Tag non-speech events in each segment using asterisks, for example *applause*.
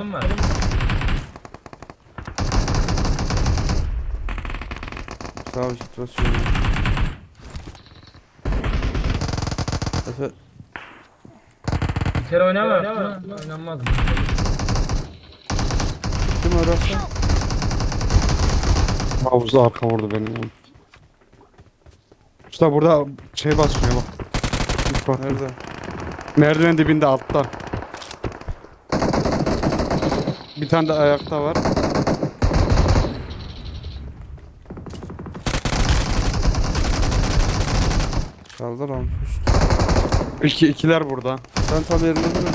solum var. Sağ ol git basıyorum. Efe Bir kere oynama. Oynanmaz. kim orası? Havuzda arka vurdu beni. ya. Usta burada şey basıyor bak. Nerede? Merdiven dibinde altta. Bir tane de ayakta var. Çaldı lan. İki, ikiler burada. Sen tam yerinde dur öyle.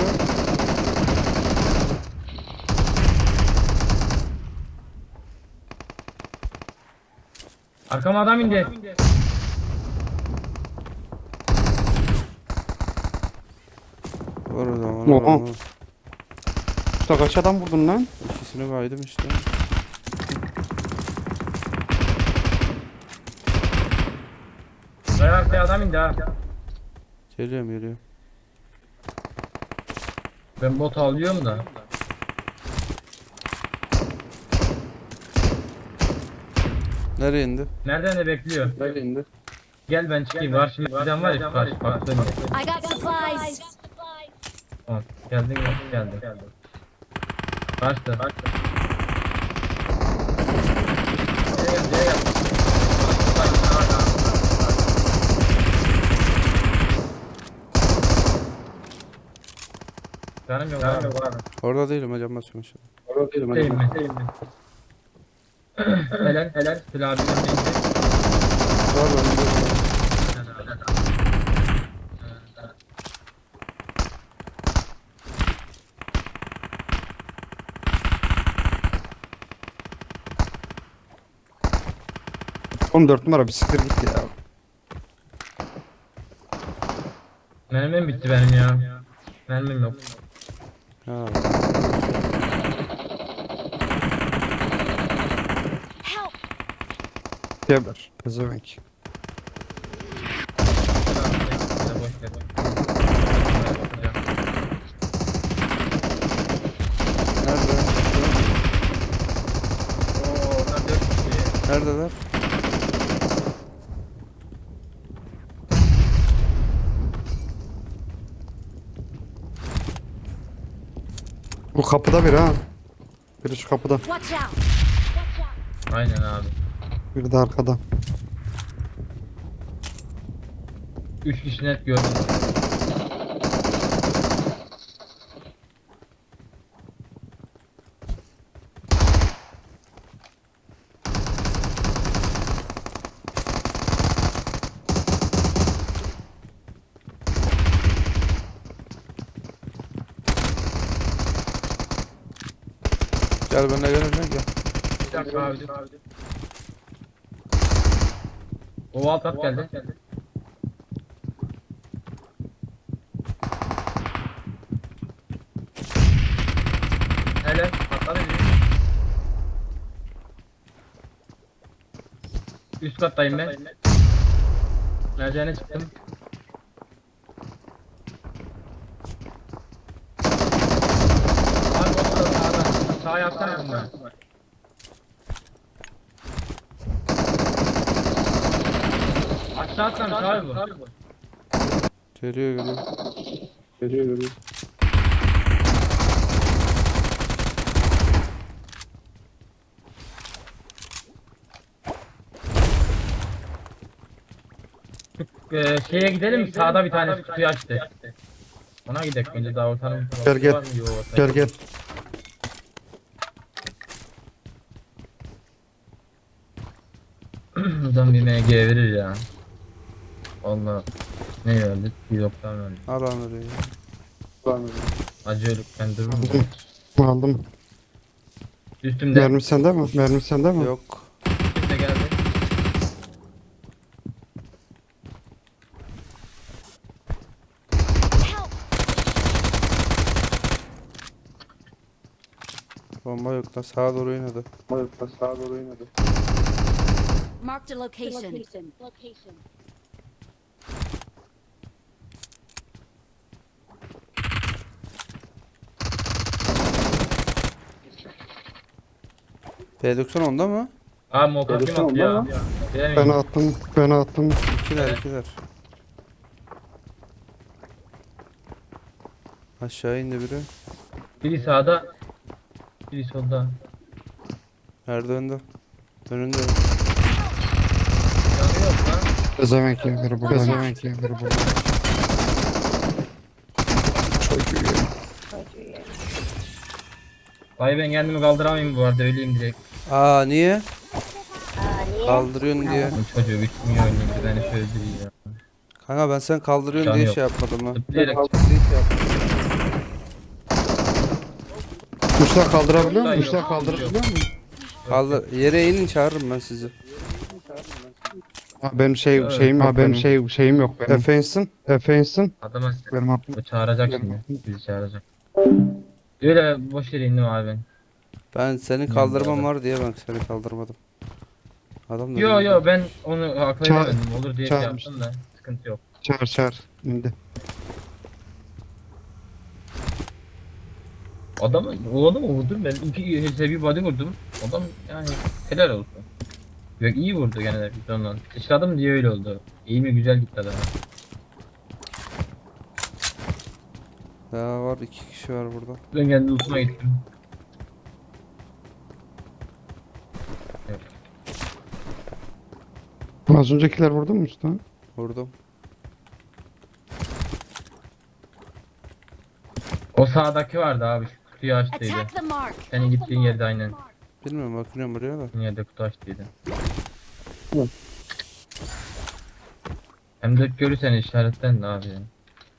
Arkama adam indi. Var o zaman. Var, var. Usta kaç adam vurdun lan? İkisini kaydım işte. Kaya arkaya adam indi ha. Geliyorum geliyorum. Ben bot alıyorum da. Nereye indi? Nereden de bekliyor. Nereye indi? Gel ben çıkayım. Karşı bizden var ya karşı baktığım. I got supplies. Tamam. Geldin geldin geldin. Kaçtı. Gel gel gel. Canım yok abi. Orada değilim hocam basıyorum işte. Değil mi? Değil mi? helal helal. Silah bir tane indi. Var önümde. Oğlum 4 numara bir siktir git ya. Mermim bitti benim ya. Mermim yok. Help. Geber. Pezevenk. Nerede? Neredeler? Kapıda biri ha. Biri şu kapıda. Watch out. Aynen abi. Biri de arkada. Üç kişi net gördüm. Gel benimle gel gel gel. Bir dakika abi. O alt kat geldi. Hele atladı biri. Üst kattayım ben. Merdivene çıktım. Abi o da sağda. Sağa yapsana bunları. Aşağı atlamış abi bu. Geliyor geliyor. Geliyor geliyor. Ee, şeye gidelim mi? Sağda bir tane kutuyu açtı. Ona gidelim önce daha ortanın. Gel, gel. Gel gel. Buradan bir MG verir ya. Valla. Ne verdi? 190 verdi. Al lan orayı. Acı ölükten durur mu? Aldım. Üstümde. Mermi sende mi? Mermi sende mi? Yok. Üstümde geldi. Bomba yok lan sağa doğru oynadı. Bomba yok lan sağa doğru oynadı. Marked a location. P90 onda mı? Aa Moka kim attı ya? Değil Ben mi? attım. Ben attım. İkiler Evet. ikiler. Aşağı indi biri. Biri sağda. Biri solda. Merdivende. Önünde. Pezevenk yerleri burada. Pezevenk yerleri burada. Çocuğu ya. Vay ben kendimi kaldıramayayım bu arada öleyim direkt. Aa niye? Kaldırıyorsun diye. Bu çocuğu bitmiyor oynayınca beni öldürüyor. Kanka ben sen kaldırıyorsun diye yok. şey yapmadım ha. Zıplayarak Mustafa kaldırabiliyor musun? Mustafa kaldırabiliyor musun? Kaldır. Yere inin çağırırım ben sizi. Benim şey Evet. şeyim ha, benim şey şeyim yok benim. Efensin. Efensin. adama Benim aklım. o çağıracak şimdi. Bizi çağıracak. Öyle boş yere indim abi ben. Ben senin kaldırman var diye ben seni kaldırmadım. Adam da Yo bilmiyor. yo ben onu Çağır- edemedim. Olur diye şey çağırmış. yaptım da sıkıntı yok. Çağır çağır. İndi. Adamı, o adamı vurdum ben. İki bir body vurdum. Adam yani helal olsun. Yok iyi vurdu gene de biz ondan. Sıçradım diye öyle oldu. İyi mi güzel gitti adam. Daha var iki kişi var burada. Ben kendi lootuma gittim. Az öncekiler vurdu mu Mustafa? Vurdum. O sağdaki vardı abi şu kutuyu açtıydı. Attack the mark. Senin gittiğin yerde aynen. Bilmiyorum bakıyorum buraya da. Gittiğin yerde kutu açtıydı. Hem de görürsen işaretten de abi.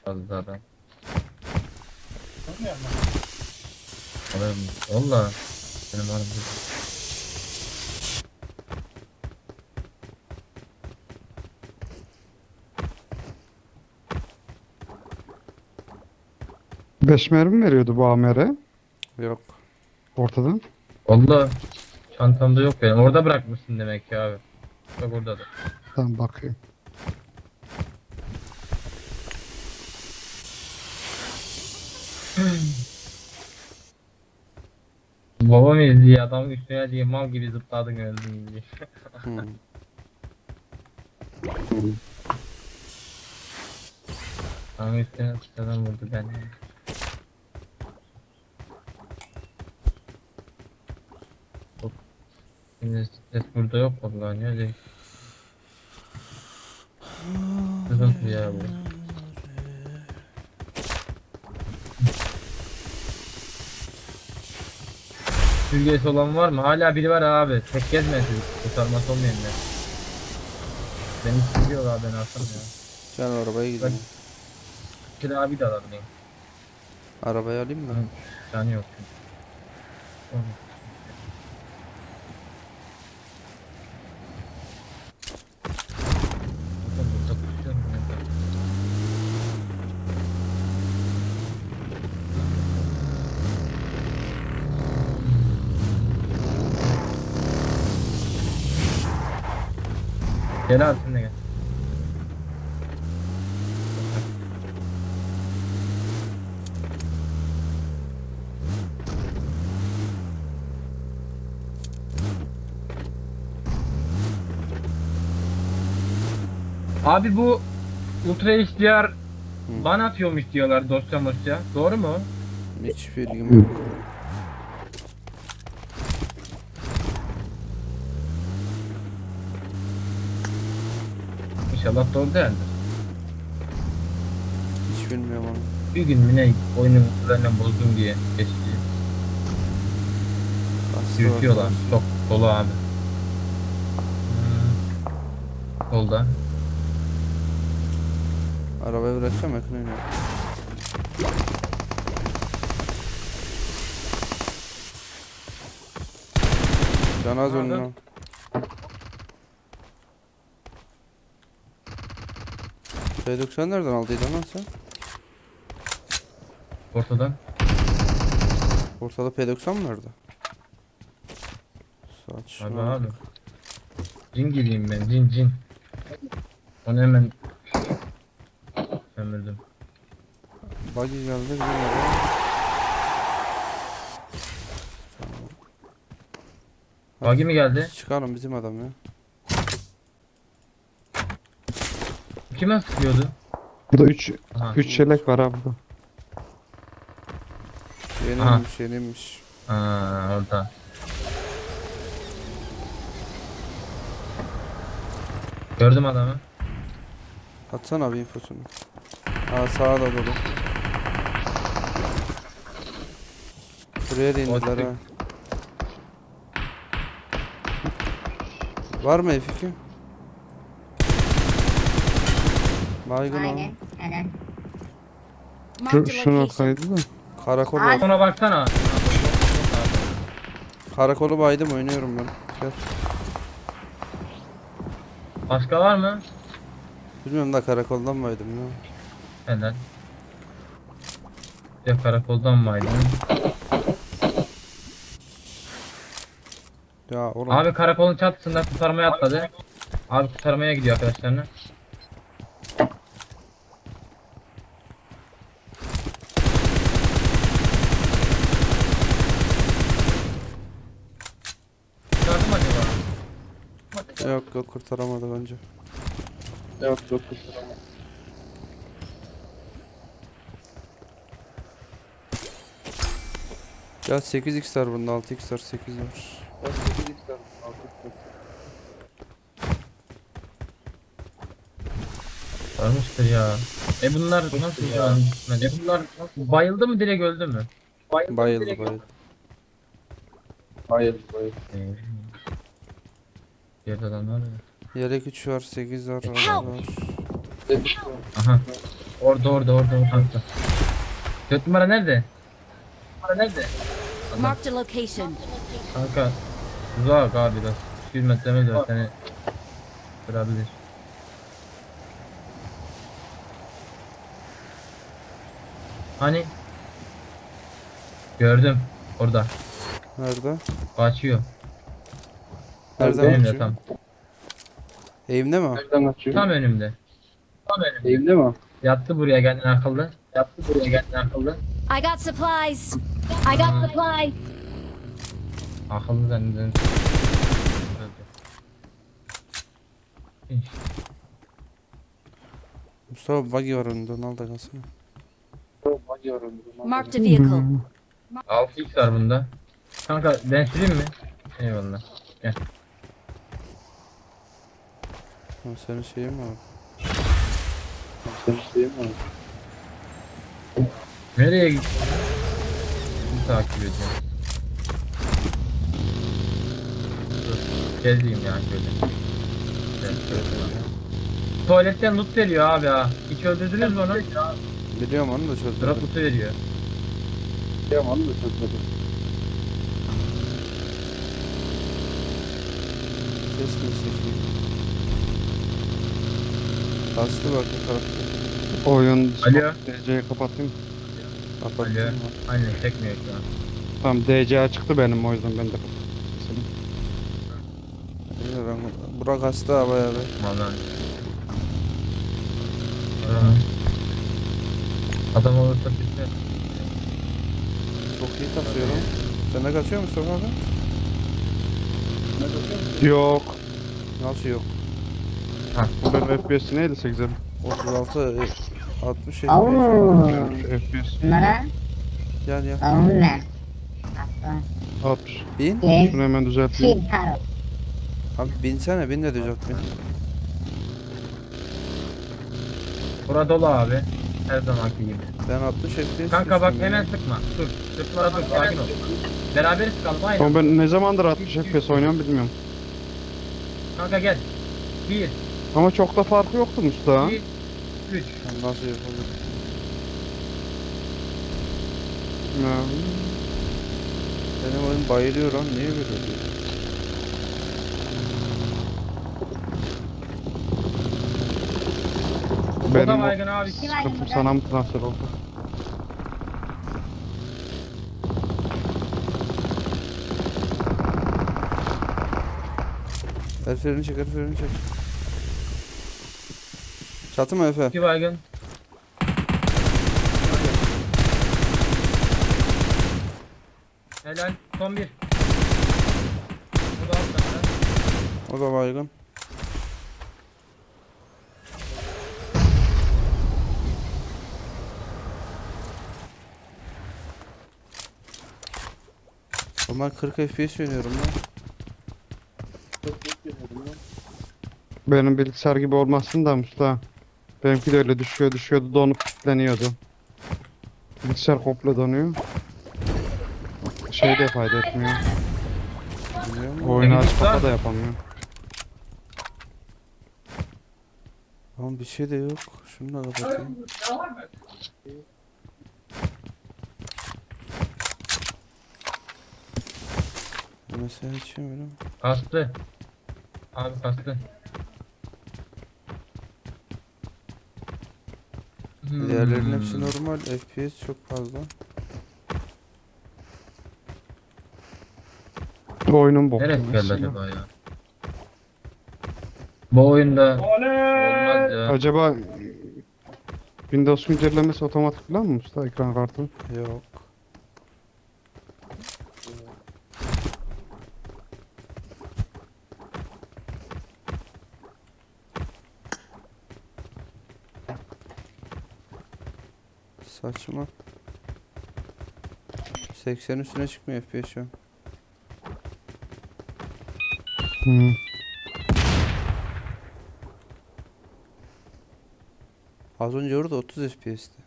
Fazla adam. Alırım. Valla. Benim varım. Beş mermi veriyordu bu AMR Yok. ortadan. Valla. Çantamda yok benim. Orada bırakmışsın demek ki abi. Bak orada da. Tamam bakıyorum. Babam izliyor adamın üstüne diye mal gibi zıpladın öldün diye. Hmm. Adamın üstüne zıpladan vurdu beni. Şimdi ses burada yok vallahi ne öyle. Sıkıntı ya bu. Sürgesi olan var mı? Hala biri var abi. Tek gezmesin. Kurtarması olmayayım ben. Beni sürüyor abi ben alsam ya. Gel arabaya gidelim. Kira abi de alalım. Arabayı alayım mı? Canı yok çünkü. Oğlum. Oğlum burada kusuyorum ben. Gel abi sen de gel. Abi bu Ultra HDR ban atıyormuş diyorlar dosya mosya. Doğru mu? Hiç bilgim yok. İnşallah doğru değildir. Hiç bilmiyorum onu. Bir gün mü ne oyunu benden bozdum diye geçti. Var. Çok dolu abi. Hmm. Solda. Arabayı bırakacağım yakın oynuyor. Can az önüne. P90 nereden aldıydın lan sen? Ortadan. Ortada P90 mı vardı? Saçma. Abi abi. Cin gibiyim ben. Cin cin. Onu hemen sömürdüm. Buggy geldi bizim. Bagi mi geldi? Çıkalım bizim adam ya. Kime sıkıyordu? Burada 3 Aha. 3 çelek var abi burada. Yenilmiş yenilmiş. Aa, orada. Gördüm adamı. Atsana bir infosunu. Aa sağa da dolu. Buraya da indiler ha. Var mı F2? Baygın. Aynen. Helal. Şu, Marked a şunu location. ataydı da. Karakolu Ay. var. Ona baksana. Karakolu baydım oynuyorum ben. Gel. Başka var mı? Bilmiyorum da karakoldan baydım ya. Helal. Ya karakoldan mı aydın? Ya oğlum. Abi karakolun çatısında kurtarmaya atladı. Abi kurtarmaya gidiyor arkadaşlarına. Kurtardı mı acaba? Yok yok kurtaramadı bence. Yok yok Ya 8x var bunda 6x var 8 var. Varmıştır ya. E bunlar nasıl ya? E bunlar nasıl? Bayıldı mı direkt öldü mü? Bayıldı bayıldı. Ee, Diğer adamlar da- Yelek 3 var 8 var. Araba var. Aha. Orada orada orada orada. orada. Dört numara nerede? Numara nerede? Adam. Marked a location. Kanka uzak abi biraz. 100 metremiz var seni kırabilir. Hani? Gördüm. Orada. Nerede? Kaçıyor. Nereden önümde kaçıyor? tam. Eğimde mi? Tam önümde. Tam önümde. Evde mi? Yattı buraya kendin akıllı. Yattı buraya kendin akıllı. I got supplies. I got supplies. Akıllı zannedin. Mustafa buggy var önünde onu al da kalsana. Marked a vehicle. 6x var bunda. Kanka ben süreyim mi? Eyvallah. Ha, senin şeyin mi var? Nereye gittin? Bunu takip ediyorum. Dur, Gezeyim ya şöyle. Gel, şöyle. Tuvaletten loot veriyor abi ha. Hiç öldürdünüz mü onu? Biliyorum onu da çözdüm. Drop lootu veriyor. Ses mi seçeyim? Bastı bak bu tarafta. Oyun Alo. DC'yi kapatayım. Kapattım. Alo. Aynen çekmiyor şu an. Tamam DC çıktı benim o yüzden ben de kapattım. İyi, ben- Burak hasta ha bayağı bir. Vallahi. Aa. Adam olursa biter. Çok iyi kasıyor lan. Sen de kasıyor musun abi? Yok. Nasıl yok? Ben FPS neydi 8'e? 36 e, 60 Au. FPS Bunlara Gel ya. ver. 60. Bin. Şunu hemen düzelteyim. Çiğ karo. Abi binsene bin de düzelt bin. Bura dolu abi. Her zamanki gibi. Ben 60 FPS. Kanka bak kestim hemen ya. sıkma. Dur. Sıkma dur sakin ol. Beraber sıkalım aynen. Ama ben ne zamandır 60 FPS oynuyorum bilmiyorum. Kanka gel. 1, Ama çok da farkı yoktu Mustafa. 2, 3. Lan Nasıl yapalım? Ya, Benim oyun bayılıyor lan niye böyle oluyor? O da Benim o baygın abi. Sıkıntım sana mı transfer oldu? El freni çek el freni çek. Çatı mı Efe? 2 baygın. Helal. Son bir. Bu O da baygın. Ben 40 FPS oynuyorum lan. Benim bilgisayar gibi olmasın da Mustafa. Benimki de öyle düşüyor düşüyordu donup kilitleniyordu. Bilgisayar komple donuyor. Şey de fayda etmiyor. Oyunu aç kapa da yapamıyor. Oğlum bir şey de yok. Şunu da kapatayım. Mesela içiyorum. Kastı. Abi kastı. Hmm. Diğerlerinin hepsi normal. FPS çok fazla. Bu oyunun boktu. Neresi geldi acaba ya? Bu oyunda olmaz ya. Acaba Windows güncellemesi otomatik falan mı Mustafa ekran kartı? Yok. Saçma. 80 üstüne çıkmıyor FPS şu an. Hı. Az önce orada 30 FPS'ti.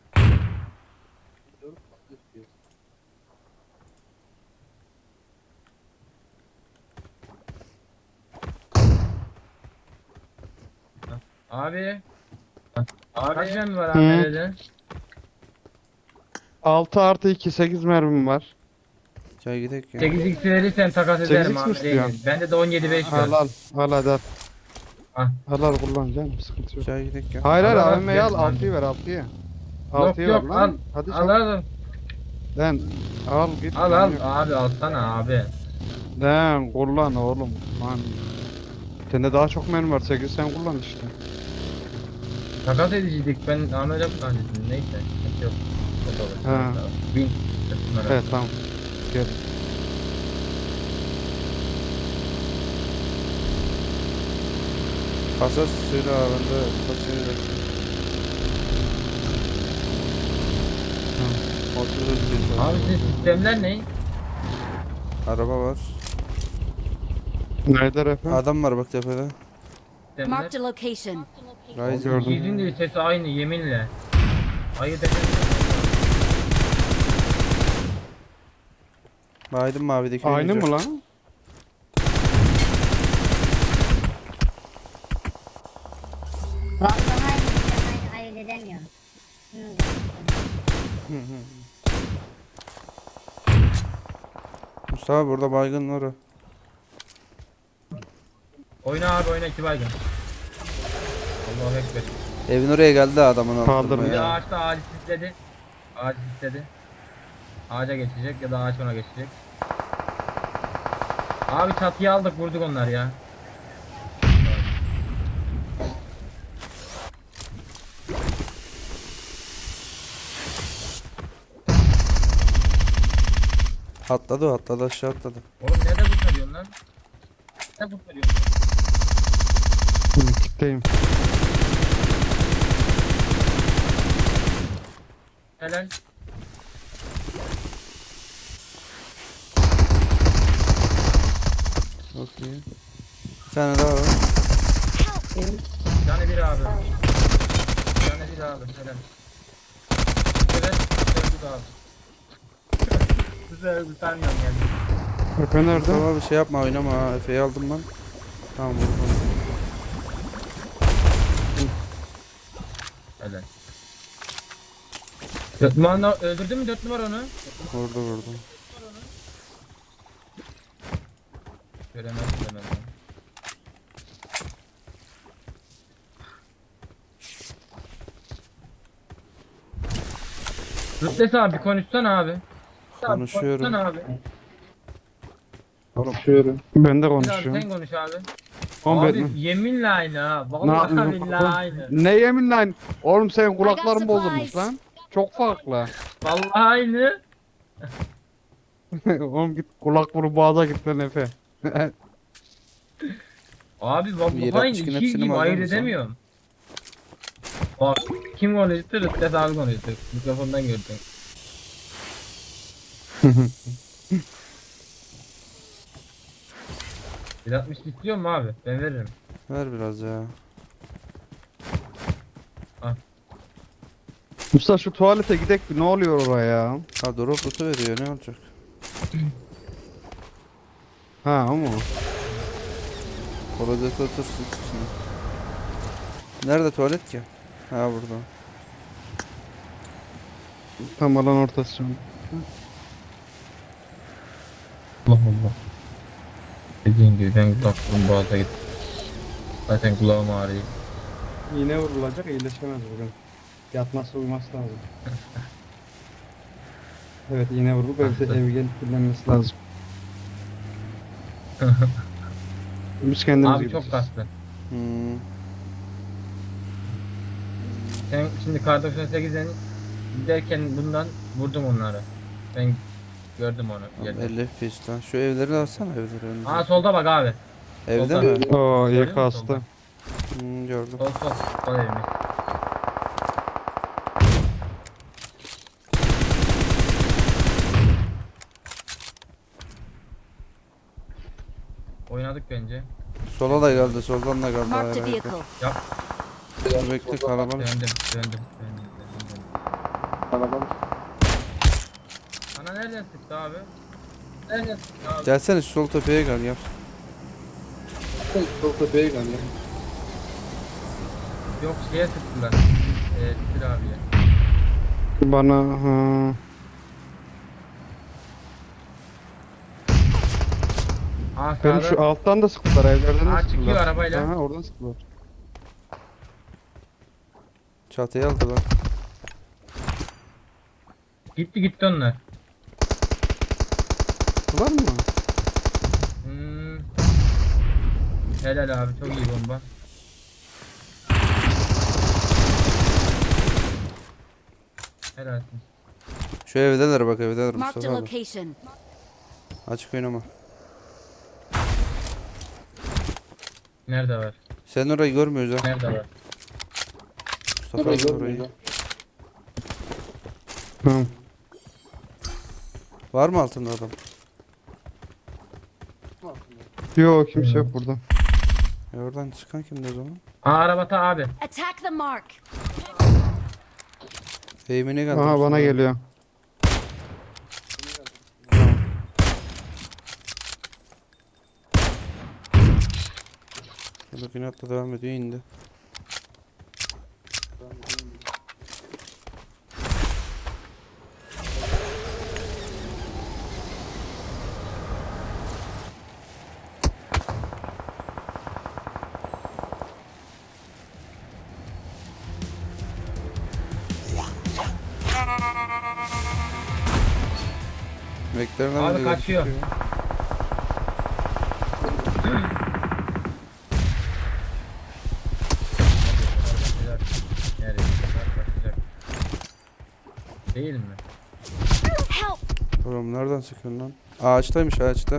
Abi. Abi. Kaç var abi nerede? 6 artı 2 8 mermim var. Gel gidelim ya. 8x verirsen takas 8x ederim mi abi. istiyorsun? Değil. Bende de 17.5 Al var. al al hadi al. Al. Al al kullan canım sıkıntı yok. Gel gidelim ya. Hayır hayır Al, al, AVM'yi al gel, 6'yı ver 6'yı. Yok 6'yı ver yok al. lan. Hadi Al çabuk. al. Lan al git. Al lan al. yok. Abi alsana abi. Lan kullan oğlum. Lan. Sende daha çok mermi var 8 sen kullan işte. Takas ediciydik. Ben Yapı zannettim. Neyse. Yok. Ha. Bunlar Evet tamam. Gel. Kasa söyle abi ben de kasayı da. Hı. 30 FPS var. Abi sizin sistemler ne? Araba var. Nerede refe? Adam var bak tepede. Sistemler. Marked a location. Ryzen. Gördüm. Yüzün de sesi aynı yeminle. Ayırt edemem. Aydın mavideki Aynı oyuncu. mı lan? Vallahi aynı ayırt edemiyorum. Hı. Mustafa burada baygın var. o. Oyna abi oyna iki baygın. Allahu ekber. Evin oraya geldi adamın Kaldırdı. Bir de altına ya. ağaçta ağacı sisledi. Ağacı sisledi. Ağaca geçecek ya da ağaç ona geçecek. Abi çatıyı aldık vurduk onlar ya. Atladı o atladı aşağı atladı. Oğlum nerede kurtarıyorsun lan? Nerede kurtarıyorsun? Hı, Kitleyim. Helal. Çok iyi. Bir tane daha var. Canı bir abi. Canı bir abi. Helal. Helal. Sevdik abi. *laughs* Güzel bir sanmıyorum yani. Efe nerede? Mustafa bir şey yapma oynama ha. Efe'yi aldım ben. Tamam vurdum. Helal. Dört numara öldürdün mü dört numara onu? Vurdu vurdu. Göremezsin hemen. Rütles abi konuşsana abi. Konuşuyorum. Konuşsana abi. Konuşuyorum. Ben de abi konuşuyorum. sen konuş abi. Oğlum abi ben- yeminle aynı ha. Ne Vallahi yapayım? billahi aynı. Ne yemin lan? Oğlum senin kulakların bozulmuş lan. Çok farklı. Vallahi aynı. *laughs* Oğlum git kulak vurup boğaza git lan Efe. Abi bak bu çıkın iki gibi ayırt edemiyorum. Bak kim konuştu? Rıddet abi konuştu. Mikrofondan gördüm. *laughs* Bir 60 istiyor mu abi? Ben veririm. Ver biraz ya. Mustafa şu tuvalete gidek bir ne oluyor oraya? Ha drop veriyor ne olacak? *laughs* Ha ama. Klozete otursun içine. Nerede tuvalet ki? Ha burada. Tam alan ortası. Allah Allah. Dediğin gibi ben taktım boğaza gittim. Zaten kulağım ağrıyor. İğne vurulacak iyileşemez bugün. Yatması uyuması lazım. *laughs* evet iğne vurulup evde gelip dinlenmesi lazım. Biz kendimiz Abi gideceğiz. çok kastı. Hmm. Sen şimdi kar 98'den giderken bundan vurdum onları. Ben gördüm onu. Yerde. 50 FPS lan. Şu evleri alsana evleri önce. Aa solda bak abi. Evde solda. mi? Oo Görüyor musun solda? Hmm, gördüm. Sol sol. Sol evimiz. Bence. Sola da geldi, soldan da geldi. Marked a vehicle. Dur Bekle kalabalık. Döndüm, döndüm, döndüm, döndüm. Sana nereden sıktı abi? Nereden sıktı abi? Gelsene şu sol tepeye gel gel. Yok şeye sıktılar. Eee Tül abiye. Bana ha. Benim sağda. şu alttan da sıktılar evlerden de Aa, sıktılar. çıkıyor arabayla. Aha oradan sıktılar. Çatıya aldı bak. Gitti gitti onlar. Sıktılar mı? Hmm. Helal abi çok iyi bomba. Helal. Şu evdeler bak evdeler Marked a Mustafa abi. location. Açık oynama. Nerede var? Sen orayı görmüyoruz ha. Nerede var? Mustafa abi orayı. Hı. Var mı altında adam? Yok kimse yok burada. E oradan çıkan kimdi o zaman? Aa arabata abi. Attack the mark. Eğimine geldi. Aha bana geliyor. Şurada inatla devam ediyor indi. Beklerden Abi bile kaçıyor. Değil mi? Oğlum nereden sıkıyorsun lan? Ağaçtaymış ağaçta.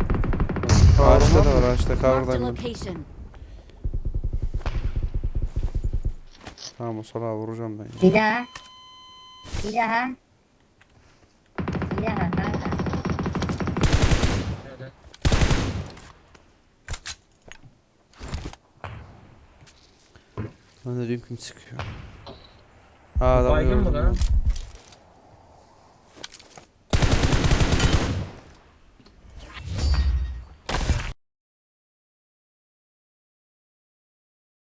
Ağaçta da var ağaçta gel. location. Tamam o salağı vuracağım ben. Bir daha. Bir daha. Bir daha kanka. Ben de diyeyim kim sıkıyor. Ha adam Baygın mı lan?